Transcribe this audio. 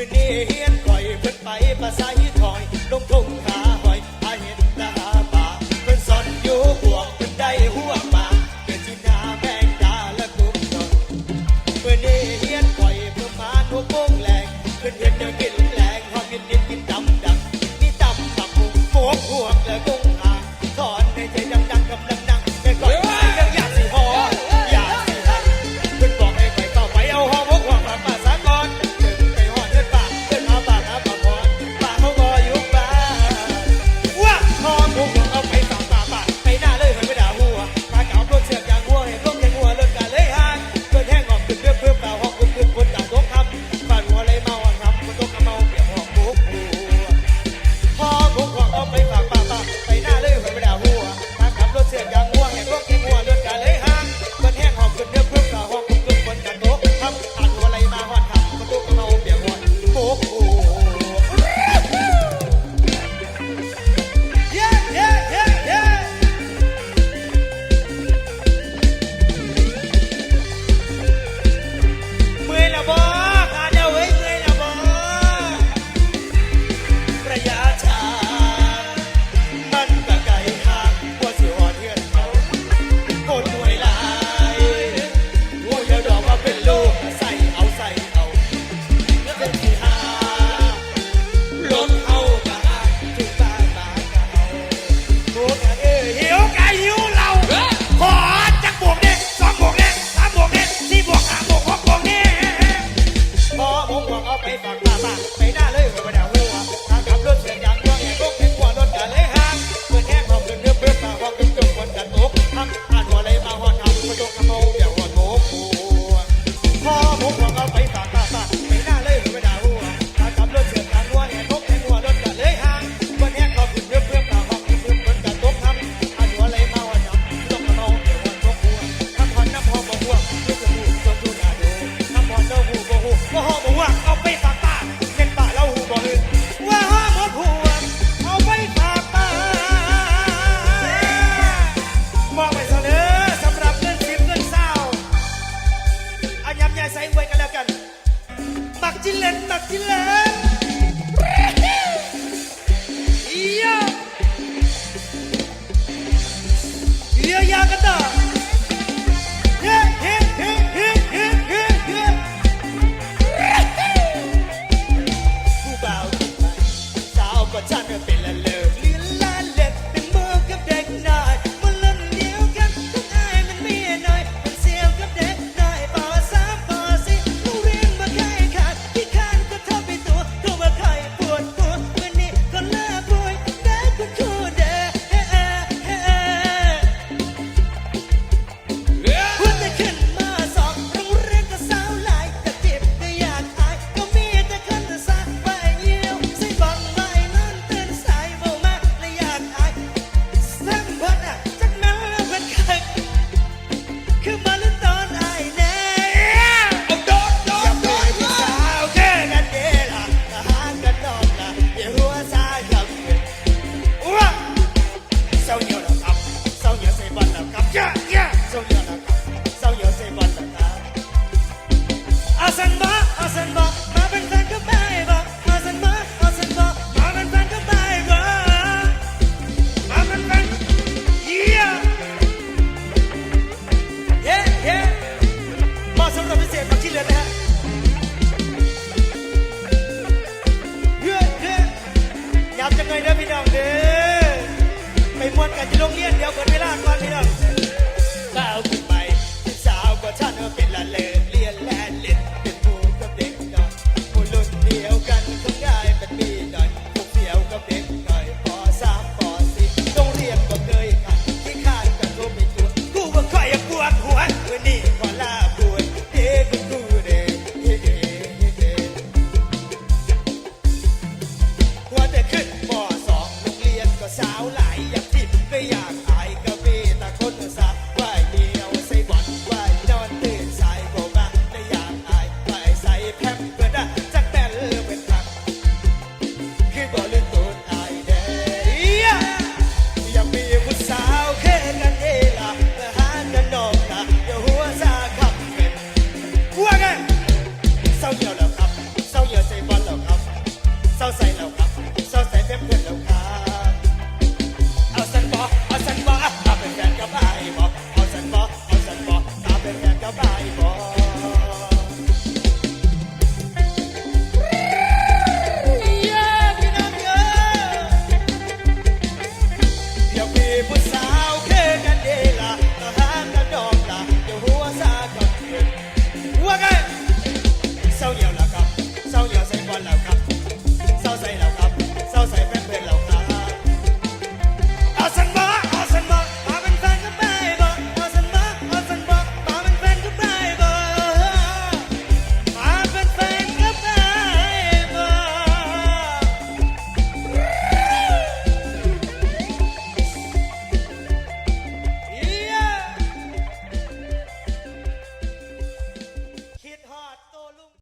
มือนี้เฮียนก่อยเพิ่นไปภาษาฮิตอยลงทุ่ง ตักจิเลนตักจิเลนเยียวยากระดา กันที่โรงเรียนเดี๋ยวเปิดเวลาก่อนพี่น้อง